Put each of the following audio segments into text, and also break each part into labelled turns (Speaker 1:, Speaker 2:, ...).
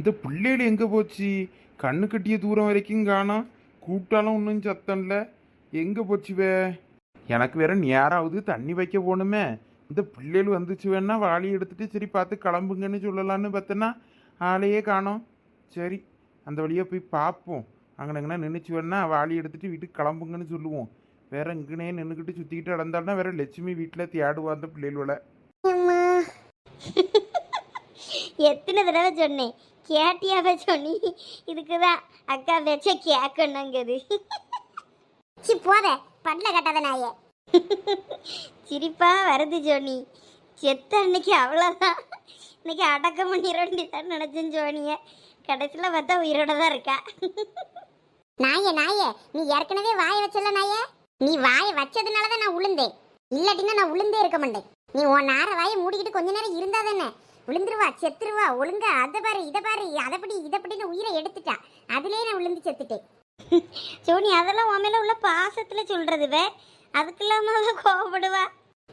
Speaker 1: இந்த பிள்ளைகள் எங்கே போச்சு? கண்ணு கட்டிய தூரம் வரைக்கும் காணோம் கூப்பிட்டாலும் ஒன்றும் சத்தம் இல்லை எங்கே போச்சுவே எனக்கு வேற நேராவது தண்ணி வைக்க போகணுமே. இந்த பிள்ளைகள் வந்துச்சு வேணா வாளி எடுத்துட்டு சரி பார்த்து கிளம்புங்கன்னு சொல்லலான்னு பார்த்தேன்னா ஆளையே காணோம். சரி அந்த வழியாக போய் பார்ப்போம். அங்கனங்கன்னா நின்றுச்சு வேணா வாளி எடுத்துட்டு வீட்டுக்கு கிளம்புங்கன்னு சொல்லுவோம். வேற இங்கனே நின்றுக்கிட்டு சுற்றிக்கிட்டு நடந்தாலும் வேற லட்சுமி வீட்டில் தேடுவா அந்த பிள்ளைகளோட.
Speaker 2: எத்தனை தடவை சொன்னேன் கேட்டியாவ சொன்னி. இதுக்கு தான் அக்கா வச்ச கேட்கணுங்கிறது சி போத பண்ணல கட்டாத நாயே. சிரிப்பா வருது ஜோனி. செத்த அன்னைக்கு அவ்வளோதான் இன்னைக்கு அடக்கம் பண்ணிட வேண்டியதான் நினச்சேன் ஜோனிய. கடைசியில் பார்த்தா உயிரோட தான் இருக்கா. நாயே நாயே நீ ஏற்கனவே வாய வச்சல நாயே? நீ வாய வச்சதுனால தான் நான் உளுந்தேன். இல்லாட்டினா நான் உளுந்தே இருக்க மாட்டேன். நீ உன் நேர வாயை மூடிக்கிட்டு கொஞ்ச நேரம் இருந்தா தானே? விழுந்துருவா செத்துருவா ஒழுங்கா அதை பாரு இதை பாரு அதைப்படி இதைப்படின்னு உயிரை எடுத்துட்டா. அதுலேயே நான் விழுந்து செத்துட்டேன். சோனி அதெல்லாம் உன் மேலே உள்ள பாசத்தில் சொல்கிறதுவே வே. அதுக்கெல்லாம அவ கோவப்படுவா.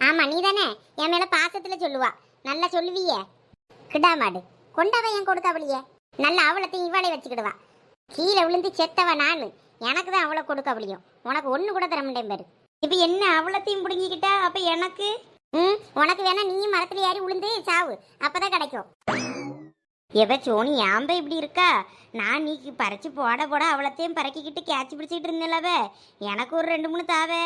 Speaker 2: ஆமாம் நீ தானே என் மேலே பாசத்தில் சொல்லுவா. நல்லா சொல்லுவியே. கிடாமாடு கொண்டாவ என் கொடுக்காவளியே நல்லா அவளத்தையும் இவாளை வச்சுக்கிடுவா. கீழே விழுந்து செத்தவ நான். எனக்கு தான் அவளை கொடுக்காவளியும் உனக்கு ஒன்று கூட தர முடியும் பாரு. இப்போ என்ன அவளத்தையும் பிடுங்கிக்கிட்டா? அப்போ எனக்கு? ம் உனக்கு வேணா நீயும் மரத்துல ஏறி உளுந்து சாவு. அப்பதான் கிடைக்கும். எவ சோனி ஏம்ப இப்படி இருக்கா? நான் நீ பறிச்சு போட போட அவ்வளோத்தையும் பறக்கிக்கிட்டு கேட்ச் பிடிச்சிட்டு இருந்தேன்லவ எனக்கு ஒரு ரெண்டு மூணு தாவே.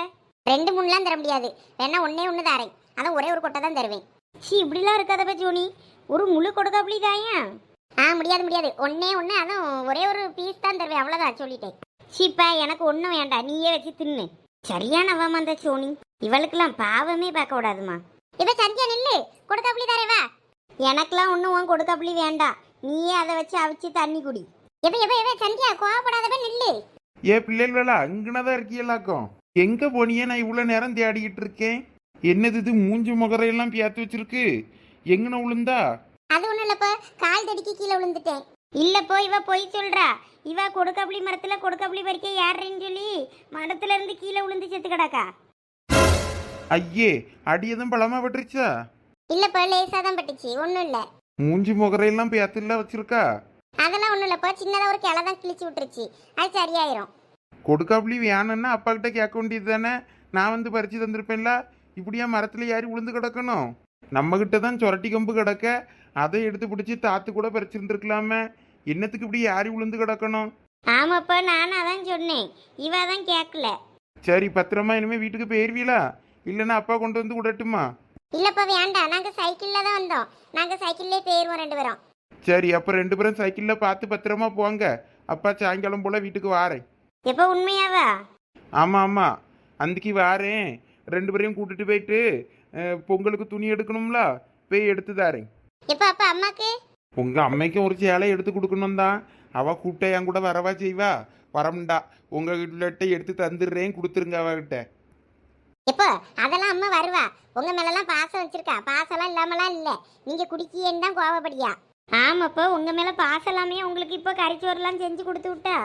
Speaker 2: ரெண்டு மூணுலாம் தர முடியாது. வேணா ஒன்னே ஒன்று தாரேன். அதான் ஒரே ஒரு கொட்டை தான் தருவேன். சி இப்படிலாம் இருக்காதப்ப ஜோனி ஒரு முழு கொடுக்க அப்படி தாயா? ஆ முடியாது முடியாது. ஒன்னே ஒன்று அதுவும் ஒரே ஒரு பீஸ் தான் தருவேன். அவ்வளோதான் சொல்லிட்டேன். சீப்பா எனக்கு ஒன்றும் வேண்டாம். நீயே வச்சு தின்னு. சரியானவாமா அந்த சோனி. இவளுக்கெல்லாம் பாவமே பார்க்க விடாதுமா இவ சரியா நில்லு. கொடுக்காப்புளி தாரே வா. எனக்கெல்லாம் ஒன்றும் உன் கொடுக்காப்புளி வேண்டாம் நீயே அதை வச்சு அவிச்சு தண்ணி குடி. எவ எவ எவ சந்தியா கோவப்படாதவ நில்லு.
Speaker 1: ஏ பிள்ளைகளா அங்கனதான் இருக்கீங்களாக்கும் எங்க போனியே நான் இவ்வளோ நேரம் தேடிக்கிட்டு இருக்கேன்? என்னது இது மூஞ்சி முகரையெல்லாம் பியாத்து வச்சிருக்கு? எங்கன விழுந்தா
Speaker 2: அது ஒன்றும் இல்லப்பா கால் தடிக்கு கீழே விழுந்துட்டேன் இல்லப்போ இவ பொய் சொல்றா. இவ கொடுக்காப்புளி மரத்துல கொடுக்காப்புளி பறிக்க ஏறுறேன்னு சொல்லி மரத்துல இருந்து கீழே விழுந்து செத்து கிடக்கா
Speaker 1: ஐயே அடி எதுவும் பழமா பட்டுருச்சா
Speaker 2: இல்லப்பா லேசா தான் பட்டுச்சு. ஒன்றும் இல்லை.
Speaker 1: மூஞ்சி முகரையெல்லாம் பியாத்துல வச்சிருக்கா?
Speaker 2: அதெல்லாம் ஒன்றும் இல்லப்பா சின்னதாக ஒரு கிளை தான் கிழிச்சு விட்டுருச்சு. அது சரியாயிரும்.
Speaker 1: கொடுக்காப்புளி வேணும்னா அப்பா கிட்ட கேட்க வேண்டியது தானே? நான் வந்து பறிச்சு தந்திருப்பேன்ல. இப்படியா மரத்துல ஏறி விழுந்து கிடக்கணும்? நம்ம கிட்ட தான் சொரட்டி கம்பு கிடக்க. அதை எடுத்து பிடிச்சி தாத்து கூட பறிச்சிருந்துருக்கலாமே. என்னத்துக்கு இப்படி ஏறி விழுந்து கிடக்கணும்?
Speaker 2: ஆமாப்பா நானும் அதான் சொன்னேன். இவ தான் கேட்கல
Speaker 1: சரி பத்திரமா இனிமே வீட்டுக்கு போயிருவீங்களா இல்லைன்னா அப்பா கொண்டு வந்து விடட்டுமா?
Speaker 2: இல்லப்பா வேண்டாம் நாங்க சைக்கிள்ல தான் வந்தோம். நாங்க சைக்கிள்லயே போயிருவோம் ரெண்டு பேரும்.
Speaker 1: சரி அப்போ ரெண்டு பேரும் சைக்கிளில் பார்த்து பத்திரமா போங்க. அப்பா சாயங்காலம் போல் வீட்டுக்கு வாரேன்.
Speaker 2: எப்ப உண்மையாவா?
Speaker 1: ஆமாம் ஆமாம் அன்றைக்கி வாரேன். ரெண்டு பேரையும் கூட்டிட்டு போயிட்டு அஹ், பொங்கலுக்கு துணி எடுக்கணும்ல போய் எடுத்து தாரேன்.
Speaker 2: எப்ப அப்ப அம்மாக்கு?
Speaker 1: உங்கள் அம்மைக்கும் ஒரு சேலை எடுத்து கொடுக்கணும் தான். அவள் கூப்பிட்ட என் கூட வரவா செய்வா? வரமுண்டா உங்கள் வீட்டில் எடுத்து தந்துடுறேன் கொடுத்துருங்க அவகிட்ட.
Speaker 2: எப்போ? அதெல்லாம் அம்மா வருவா. உங்க மேலலாம் பாசம் வச்சிருக்கா. பாசம்லாம் இல்லாமலாம் இல்ல. நீங்க குடிக்கியேன்னு தான் கோவப்படியா. ஆமாப்பா உங்க மேல பாசம் இல்லாமே உங்களுக்கு இப்போ கறிச்சோறுலாம் செஞ்சு கொடுத்து விட்டா?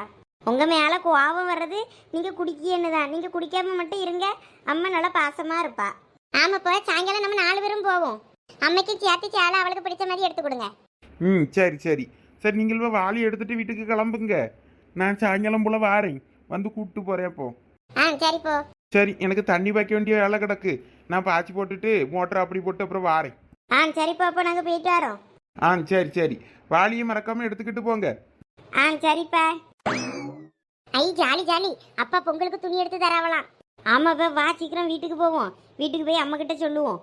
Speaker 2: உங்க மேல கோவம் வர்றது நீங்க குடிக்கியேன்னு தான். நீங்க குடிக்காம மட்டும் இருங்க. அம்மா நல்லா பாசமா இருப்பா. ஆமாப்பா சாயங்காலம் நம்ம நாலு பேரும் போவோம். அம்மைக்கு சேர்த்து சேலை அவளுக்கு பிடிச்ச மாதிரி எடுத்து கொடுங்க.
Speaker 1: ம் சரி சரி. சரி நீங்கள் போய் வாளி எடுத்துட்டு வீட்டுக்கு கிளம்புங்க. நான் சாயங்காலம் போல் வாரேன். வந்து கூப்பிட்டு போகிறேன் அப்போ
Speaker 2: ஆ சரிப்போ
Speaker 1: சரி எனக்கு தண்ணி வைக்க வேண்டிய வேலை கிடக்கு. நான் பாய்ச்சி போட்டுட்டு மோட்டர் அப்படி போட்டு அப்புறம் வாரேன்.
Speaker 2: ஆ சரிப்பா அப்போ நாங்கள் போயிட்டு வரோம்.
Speaker 1: ஆ சரி சரி. வாளியை மறக்காம எடுத்துக்கிட்டு போங்க.
Speaker 2: ஆ சரிப்பா. ஐ ஜாலி ஜாலி. அப்பா பொங்கலுக்கு துணி எடுத்து தராவலாம். ஆமாப்பா வா சீக்கிரம் வீட்டுக்கு போவோம். வீட்டுக்கு போய் அம்மா கிட்ட சொல்லுவோம்.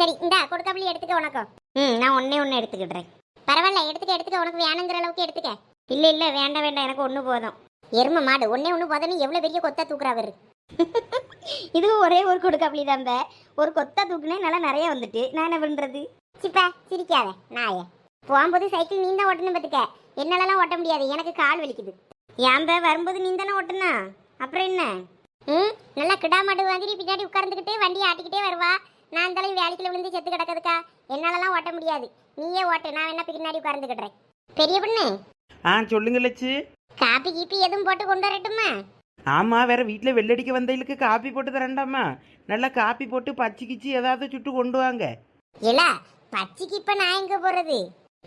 Speaker 2: சரி இந்தா கொடுக்காமலே எடுத்துக்க உனக்கு. ம் நான் ஒன்னே ஒன்று எடுத்துக்கிடுறேன். பரவாயில்ல எடுத்துக்க எடுத்துக்க. உனக்கு வேணுங்கிற அளவுக்கு எடுத்துக்க. இல்ல இல்ல வேண்டாம் வேண்டாம். எனக்கு ஒன்று போதும். எரும மாடு ஒன்னே ஒன்று போதும்னு எவ்வளோ பெரிய கொத்தா தூக்குறாவரு இதுவும் ஒரே ஒரு கொடுக்காப்பளி தான்ப ஒரு கொத்தா தூக்குனே நல்லா நிறைய வந்துட்டு. நான் என்ன பண்றது? சிப்பா சிரிக்காத. நாயே. போகும்போது சைக்கிள் நீ தான் ஓட்டணும் பார்த்துக்க. என்னாலலாம் ஓட்ட முடியாது. எனக்கு கால் வலிக்குது. ஏன்ப வரும்போது நீ தானே ஓட்டுனா? அப்புறம் என்ன? ம் நல்லா கிடாமாடு மாதிரி பின்னாடி உட்கார்ந்துக்கிட்டு வண்டி ஆட்டிக்கிட்டே வருவா. நான் தலையும் வேலைக்குள்ள விழுந்து செத்து கிடக்குதுக்கா என்னாலலாம் ஓட்ட முடியாது. நீயே ஓட்டு. நான் வேணா பின்னாடி உட்கார்ந்துக்கிடுறேன். பெரிய பொண்ணு.
Speaker 3: ஆ சொல்லுங்க லட்சு.
Speaker 2: காப்பி கீப்பி எதுவும் போட்டு கொண்டு வரட்டுமா?
Speaker 3: ஆமாம் வேற வீட்டில் வெள்ளடிக்க வந்தவங்களுக்கு காப்பி போட்டு தரண்டாமா நல்லா காப்பி போட்டு பச்சை கிச்சி ஏதாவது சுட்டு கொண்டு வாங்க.
Speaker 2: இல்ல பச்சைக்கு இப்ப நான் எங்க போறது?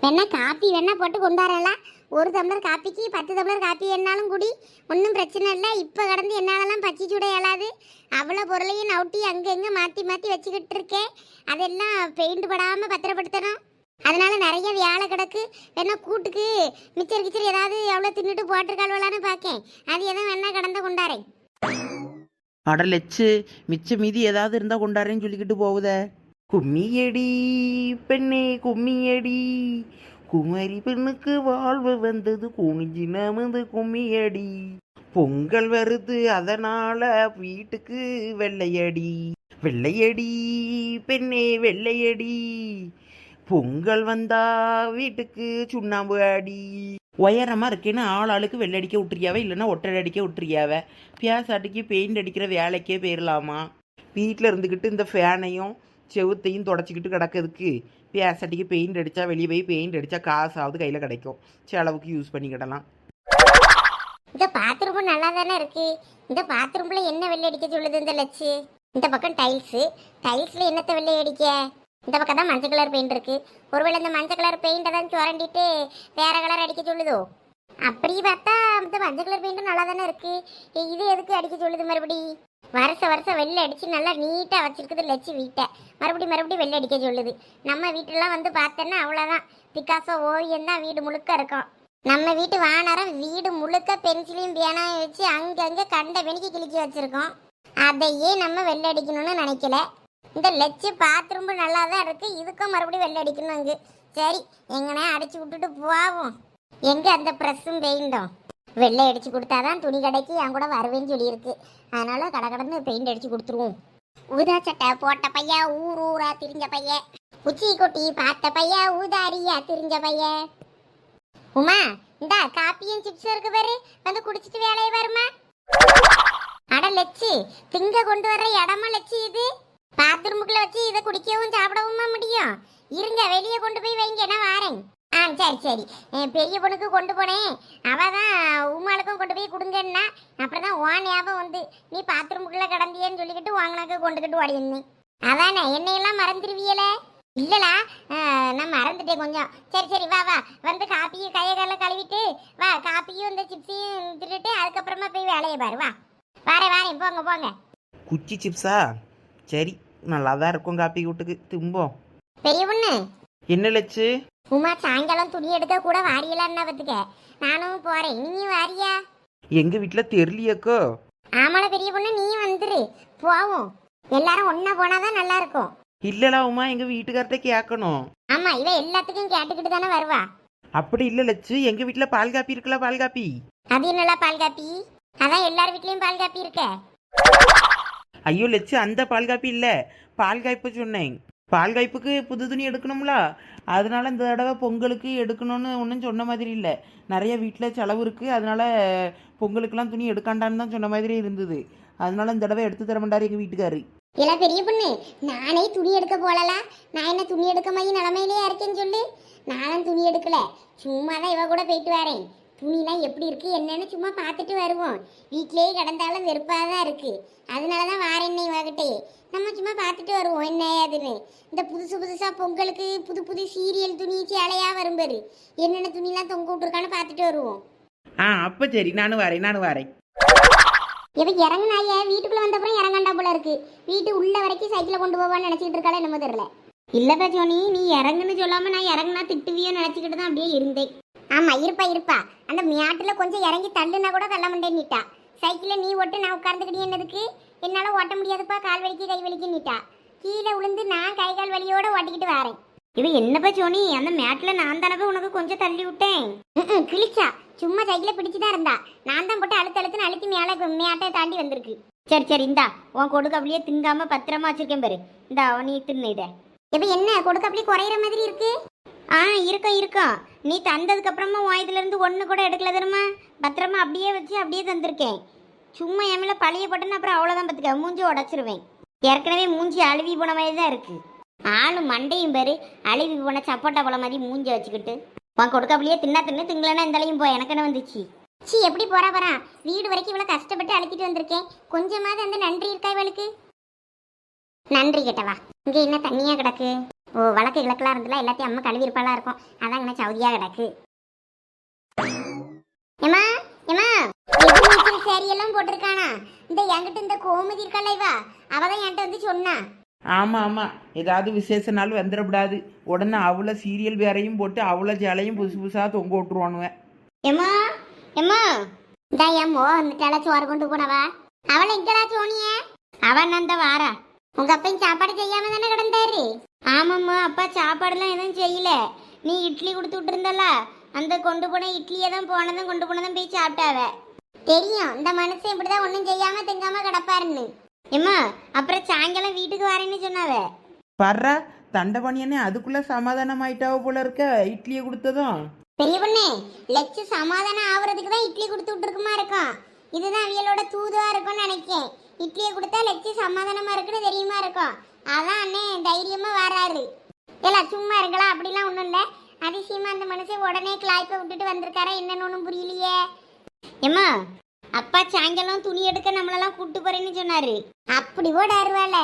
Speaker 2: வேணா காப்பி வேணா போட்டு கொண்டு வரலாம் ஒரு டம்ளர் காப்பிக்கு பத்து டம்ளர் காப்பி என்னாலும் குடி. ஒன்றும் பிரச்சனை இல்லை. இப்போ கடந்து என்னாலலாம் பச்சி சுட இயலாது அவ்வளோ பொருளையும் நவுட்டி அங்கங்கே மாற்றி மாற்றி வச்சுக்கிட்டு இருக்கேன். அதெல்லாம் பெயிண்ட் படாமல் பத்திரப்படுத்தணும். அதனால நிறைய வியாழ கிடக்கு. வேணா கூட்டுக்கு மிச்சர் கிச்சர் ஏதாவது எவ்வளோ தின்னுட்டு போட்டிருக்காள்வலான்னு பார்க்கேன் அது எதுவும் வேணா கடந்த கொண்டாரே
Speaker 3: அட லெச்சு மிச்ச மீதி ஏதாவது இருந்தா கொண்டாரேன்னு சொல்லிக்கிட்டு போகுதே. கும்மியடி பெண்ணே கும்மியடி. குமரி பெண்ணுக்கு வாழ்வு வந்தது குனிஞ்சி நமது கும்மியடி. பொங்கல் வருது அதனால வீட்டுக்கு வெள்ளையடி. வெள்ளையடி பெண்ணே வெள்ளையடி. பொங்கல் வந்தா வீட்டுக்கு சுண்ணாம்பு அடி. உயரமா இருக்கேன்னு ஆள் ஆளுக்கு வெள்ளடிக்க விட்டுறியாவ? இல்லைன்னா ஒட்டடை அடிக்க விட்டுறியாவ? பியாசாட்டிக்கு பெயிண்ட் அடிக்கிற வேலைக்கே போயிடலாமா வீட்டில் இருந்துக்கிட்டு இந்த ஃபேனையும் செவுத்தையும் தொடச்சிக்கிட்டு கிடக்கிறதுக்கு பியாசாட்டிக்கு பெயிண்ட் அடித்தா வெளியே போய் பெயிண்ட் அடித்தா காசாவது கையில் கிடைக்கும். செலவுக்கு யூஸ் பண்ணிக்கிடலாம்.
Speaker 2: இந்த பாத்ரூம் நல்லா தானே இருக்கு? இந்த பாத்ரூம்ல என்ன வெள்ளை அடிக்க சொல்லுது இந்த லட்சு இந்த பக்கம் டைல்ஸு டைல்ஸ்ல என்னத்த வெள்ளை அடிக்க? இந்த பக்கம் தான் மஞ்சள் கலர் பெயிண்ட் இருக்கு. ஒருவேளை இந்த மஞ்சள் கலர் பெயிண்டை தான் சுரண்டிட்டு வேற கலர் அடிக்க சொல்லுதோ? அப்படி பார்த்தா இந்த மஞ்சள் கலர் பெயிண்ட் நல்லா தானே இருக்கு இது எதுக்கு அடிக்க சொல்லுது மறுபடி? வருஷ வருஷம் வெள்ளை அடிச்சு நல்லா நீட்டாக வச்சிருக்குது லட்சி வீட்டை. மறுபடி மறுபடி வெள்ளை அடிக்க சொல்லுது. நம்ம வீட்டெல்லாம் வந்து பார்த்தோன்னா அவ்வளோதான் பிகாசோ ஓவியம் தான் வீடு முழுக்க இருக்கும். நம்ம வீட்டு வானரம் வீடு முழுக்க பென்சிலையும் பேனாயும் வச்சு அங்கங்கே கண்ட வெணிக்கு கிழிக்கி வச்சுருக்கோம். அதையே நம்ம வெள்ளை அடிக்கணும்னு நினைக்கல. இந்த லெச்சு பாத்ரூம் நல்லா தான் இருக்கு. இதுக்கும் மறுபடியும் வெள்ளை அடிக்கணும் அங்கு. சரி எங்கனே அடிச்சு விட்டுட்டு போவோம். எங்க அந்த ப்ரெஸ்ஸும் பெயிண்டும் வெள்ளை அடிச்சு கொடுத்தாதான் துணி கடைக்கு என் கூட வருவேன்னு சொல்லியிருக்கு. அதனால கடை கடந்து பெயிண்ட் அடிச்சு கொடுத்துருவோம். ஊதா சட்டை போட்ட பைய ஊர் ஊரா திரிஞ்ச பைய. உச்சி கொட்டி பார்த்த பைய ஊதாரியா திரிஞ்ச பைய. உமா இந்தா காப்பியும் சிப்ஸ் இருக்கு பாரு. வந்து குடிச்சிட்டு வேலையை வருமா அட லெச்சு திங்க கொண்டு வர்ற இடமா லெச்சு இது? பாத்ரூமுக்குள்ள வச்சு இதை குடிக்கவும் சாப்பிடவுமா முடியும்? இருங்க வெளியே கொண்டு போய் வைங்க நான் வாரேன். ஆ சரி சரி. என் பெரிய பொண்ணுக்கு கொண்டு போனேன். அவ தான் உமாளுக்கும் கொண்டு போய் கொடுங்கன்னா அப்புறம் தான் ஓன் ஞாபகம் வந்து. நீ பாத்ரூமுக்குள்ள கிடந்தியேன்னு சொல்லிக்கிட்டு வாங்கினாக்க கொண்டுக்கிட்டு ஓடியிருந்தேன் அதானே என்னையெல்லாம் மறந்துடுவியல இல்லலா நான் மறந்துட்டேன் கொஞ்சம். சரி சரி வா வா. வந்து காப்பியை கையை கால கழுவிட்டு வா காப்பியும் இந்த சிப்ஸையும் திருட்டு அதுக்கப்புறமா போய் வேலையை பாரு வா. வாரேன் வாரேன் போங்க போங்க.
Speaker 3: குச்சி சிப்ஸா? சரி நல்லா தான் இருக்கும் காப்பி வீட்டுக்கு தும்போம்
Speaker 2: பெரிய பொண்ணு.
Speaker 3: என்ன லட்சு
Speaker 2: உமா சாயங்காலம் துணி எடுக்க கூட வாரியலான்னா பத்துக்க. நானும் போறேன். நீயும் வாரியா?
Speaker 3: எங்கள் வீட்டில் தெரியலையக்கோ.
Speaker 2: ஆமால பெரிய பொண்ணு நீயும் வந்துரு. போவோம். எல்லாரும் ஒண்ணா போனாதான் நல்லா இருக்கும்
Speaker 3: இல்லைடா உமா எங்கள் வீட்டுக்கார்ட்ட கேட்கணும்
Speaker 2: ஆமா இவ எல்லாத்துக்கும் கேட்டுக்கிட்டு தானே வருவா.
Speaker 3: அப்படி இல்லை லட்சு எங்கள் வீட்டில் பால் காப்பி இருக்குல்ல பால் காப்பி?
Speaker 2: அது என்னலா பால் காப்பி? அதான் எல்லார் வீட்லயும் பால் காப்பி இருக்க.
Speaker 3: ஐயோ லட்சு அந்த பால் காப்பி இல்லை. பால் காய்ப்பு சொன்னேன். பால் காய்ப்புக்கு புது துணி எடுக்கணும்ல? அதனால இந்த தடவை பொங்கலுக்கு எடுக்கணும்னு ஒன்றும் சொன்ன மாதிரி இல்லை. நிறைய வீட்டில் செலவு இருக்குது அதனால பொங்கலுக்கெல்லாம் துணி எடுக்காண்டான்னு தான் சொன்ன மாதிரி இருந்தது. அதனால இந்த தடவை எடுத்து தர மாட்டார் எங்கள் வீட்டுக்காரு.
Speaker 2: இல்லை பெரிய பொண்ணு நானே துணி எடுக்க போகலாம் நான் என்ன துணி எடுக்க மாதிரி நிலமையிலேயே இருக்கேன்னு சொல்லி. நானும் துணி எடுக்கல. சும்மா தான் இவ கூட போயிட்டு வரேன். துணிலாம் எப்படி இருக்கு என்னன்னு சும்மா பார்த்துட்டு வருவோம். வீட்டிலேயே கிடந்தாலும் வெறுப்பாக தான் இருக்கு. அதனால தான் வாரேன்னே இவகிட்டே நம்ம சும்மா பார்த்துட்டு வருவோம் என்ன ஏதுன்னு. இந்த புதுசு புதுசாக பொங்கலுக்கு புது புது சீரியல் துணி சேலையாக வரும் பாரு. என்னென்ன துணிலாம் தொங்க விட்டுருக்கான்னு பார்த்துட்டு வருவோம்.
Speaker 3: ஆ அப்போ சரி. நானும் வரேன் நானும் வரேன்.
Speaker 2: இவ இறங்குனாய வீட்டுக்குள்ள வந்தப்புறம் இறங்கண்டா போல இருக்கு. வீட்டு உள்ள வரைக்கும் சைக்கிளை கொண்டு போவான்னு நினைச்சிட்டு இருக்காளே என்னமோ தெரியல. இல்லப்பா ஜோனி நீ இறங்குன்னு சொல்லாம நான் இறங்குனா திட்டுவியோ நினைச்சுக்கிட்டு தான் அப்படியே இருந்தேன். ஆமா இருப்பா இருப்பா. அந்த மியாட்டில் கொஞ்சம் இறங்கி தள்ளுனா கூட தள்ள மாட்டேன்னுட்டா. சைக்கிளில் நீ ஓட்டு நான் உட்கார்ந்துக்கிட்டே என்னதுக்கு? என்னால் ஓட்ட முடியாதுப்பா கால் வலிக்கு கை வலிக்குன்னுட்டா. கீழே விழுந்து நான் கை கால் வலியோட ஓட்டிக்கிட்டு வரேன். இது என்னப்பா சோனி அந்த மேட்டில் நான் தானே உனக்கு கொஞ்சம் தள்ளி விட்டேன்? ம்ம், கிழிச்சா. சும்மா சைக்கிளை பிடிச்சுதான் இருந்தா. நான் தான் போட்டு அழுத்து அழுத்துன்னு அழுத்தி மேலே மேட்டை தாண்டி வந்திருக்கு. சரி சரி இந்தா. உன் கொடுக்க அப்படியே திங்காம பத்திரமா வச்சிருக்கேன் பாரு. இந்தா நீ தின்னு இதை இப்போ என்ன கொடுக்க அப்படியே குறையிற மாதிரி இருக்கு? ஆ இருக்கும் இருக்கும். நீ தந்ததுக்கு அப்புறமா உன் இதுல ஒன்று கூட எடுக்கல தெரியுமா? பத்திரமா அப்படியே வச்சு அப்படியே தந்திருக்கேன். சும்மா என் மேல பழைய போட்டேன்னு அப்புறம் அவ்வளோதான் பார்த்துக்க மூஞ்சி உடச்சிருவேன். ஏற்கனவே மூஞ்சி அழுவி போன மாதிரி தான் இருக்கு. ஆளும் மண்டையும் பேர் அழுவி போன சப்போட்டா பழம் மாதிரி மூஞ்சி வச்சுக்கிட்டு. உன் கொடுக்கப்ளியே தின்னா தின்னு திங்களனா இந்தாலையும் போ எனக்குன்னு வந்துச்சு? சி எப்படி போறா போறா வீடு வரைக்கும் இவ்வளோ கஷ்டப்பட்டு அழுக்கிட்டு வந்திருக்கேன். கொஞ்சமாவது அந்த நன்றி இருக்கா இவளுக்கு? நன்றி கேட்டவா. இங்கே என்ன தண்ணியாக கிடக்கு? ஓ வழக்கு கிழக்கெல்லாம் இருந்துல எல்லாத்தையும் அம்மா கழுவிருப்பாளா இருக்கும். அதான் இங்கே சவுதியா கிடக்கு. ஏமா ஏமா சேரியெல்லாம் போட்டிருக்கானா? இந்த என்கிட்ட இந்த கோமதி இருக்காளா இவா? அவ தான் என்கிட்ட வந்து சொன்னா.
Speaker 3: ஆமாம் ஆமாம் ஏதாவது விசேஷ நாள் வந்துடக்கூடாது. உடனே அவ்வளோ சீரியல் வேறையும் போட்டு அவ்வளோ ஜாலையும் புதுசு புதுசாக தொங்க விட்டுருவானுவேன்
Speaker 2: ஏமா ஏமா இந்த என் மோ வந்துட்டாளா சோறு கொண்டு போனவா? அவளை எங்கடா சோனிய? அவன் அந்த வாரா? உங்க அப்பையும் சாப்பாடு செய்யாம தானே கிடந்தாரு? ஆமாம்மா அப்பா சாப்பாடுலாம் எதுவும் செய்யல. நீ இட்லி கொடுத்து விட்டுருந்தல அந்த கொண்டு போன இட்லியை தான் போனதும் கொண்டு போனதும் போய் சாப்பிட்டாவ. தெரியும் இந்த மனுஷன் இப்படிதான் ஒன்றும் செய்யாம திங்காம கிடப்பாருன்னு. ஏம்மா அப்புறம் சாயங்காலம் வீட்டுக்கு வரேன்னு சொன்னாவ.
Speaker 3: பர்றா தண்டபணியனே அதுக்குள்ளே சமாதானம் ஆயிட்டாவ போல இருக்க இட்லியை கொடுத்ததும்.
Speaker 2: பெரிய பொண்ணு லட்சு சமாதானம் ஆகுறதுக்கு தான் இட்லி கொடுத்து விட்டுருக்குமா இருக்கும். இதுதான் அவியலோட தூதுவா இருக்கும்னு நினைக்கேன். இட்லியை கொடுத்தா லட்சு சமாதானமா இருக்குன்னு தெரியுமா இருக்கும். அதான் அண்ணே தைரியமாக வராரு. இல்ல சும்மா இருக்கலாம் அப்படிலாம் ஒன்றும் இல்லை. அதிசயமா அந்த மனுஷன் உடனே கிளாய்ப்பை விட்டுட்டு வந்திருக்காரா என்னன்னு ஒன்றும் புரியலையே. ஏம்மா அப்பா சாயங்காலம் துணி எடுக்க நம்மளெல்லாம் கூப்பிட்டு போறேன்னு சொன்னாரு. அப்படி கூட அருவாள.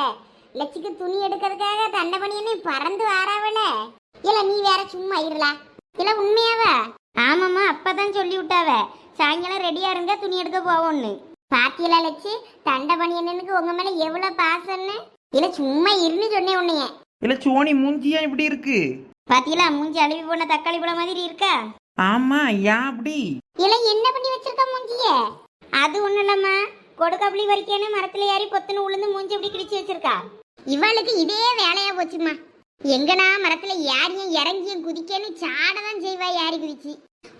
Speaker 2: லட்சிக்கு துணி எடுக்கிறதுக்காக தண்டை பண்ணியனே பறந்து வாராவல இல்ல நீ வேற சும்மா இருளா இல்ல உண்மையாவா? ஆமாம்மா அப்பதான் சொல்லி விட்டாவ. சாயங்காலம் ரெடியா இருங்க துணி எடுக்க போவோம்னு. பாத்தியலா லட்சி தண்டை பண்ணியனுக்கு உங்க மேல எவ்வளவு பாசம்னு? இல்ல சும்மா இருன்னு சொன்னேன் உன்னைய.
Speaker 3: இல்லை சோனி மூஞ்சியா இப்படி இருக்கு?
Speaker 2: பாத்தியலா மூஞ்சி அழுவி போன தக்காளி பழம் மாதிரி இருக்கா?
Speaker 3: ஆமாம் ஏன் அப்படி?
Speaker 2: இல்ல என்ன பண்ணி வச்சிருக்க மூஞ்சிய? அது ஒண்ணும் இல்லம்மா. கொடுக்காப்புளி வரைக்கும் மரத்துல ஏறி பொத்துன்னு உளுந்து மூஞ்சி அப்படி கிழிச்சு வச்சிருக்கா. இவளுக்கு இதே வேலையா போச்சுமா எங்கனா மரத்துல ஏறியும் இறங்கியும் குதிக்கன்னு சாடதான் செய்வா ஏறி குதிச்சு.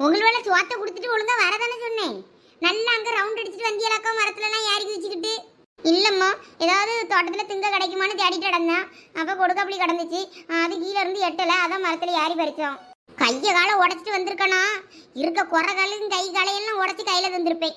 Speaker 2: உங்களோட சோத்தை கொடுத்துட்டு ஒழுங்கா வரதானே சொன்னேன். நல்லா அங்க ரவுண்ட் அடிச்சுட்டு வந்தியலாக்கா மரத்துல எல்லாம் ஏறி குதிச்சுக்கிட்டு. இல்லைம்மா ஏதாவது தோட்டத்துல திங்க கிடைக்குமான்னு தேடிட்டு கிடந்தேன். அப்ப கொடுக்காப்புளி கிடந்துச்சு. அது கீழே இருந்து எட்டலை அதான் மரத்துல ஏறி பறித்தோம் கைய காலை உடச்சிட்டு வந்திருக்கணும் இருக்க குறை காலையும் கை காலையெல்லாம் உடைச்சு கையில தந்திருப்பேன்.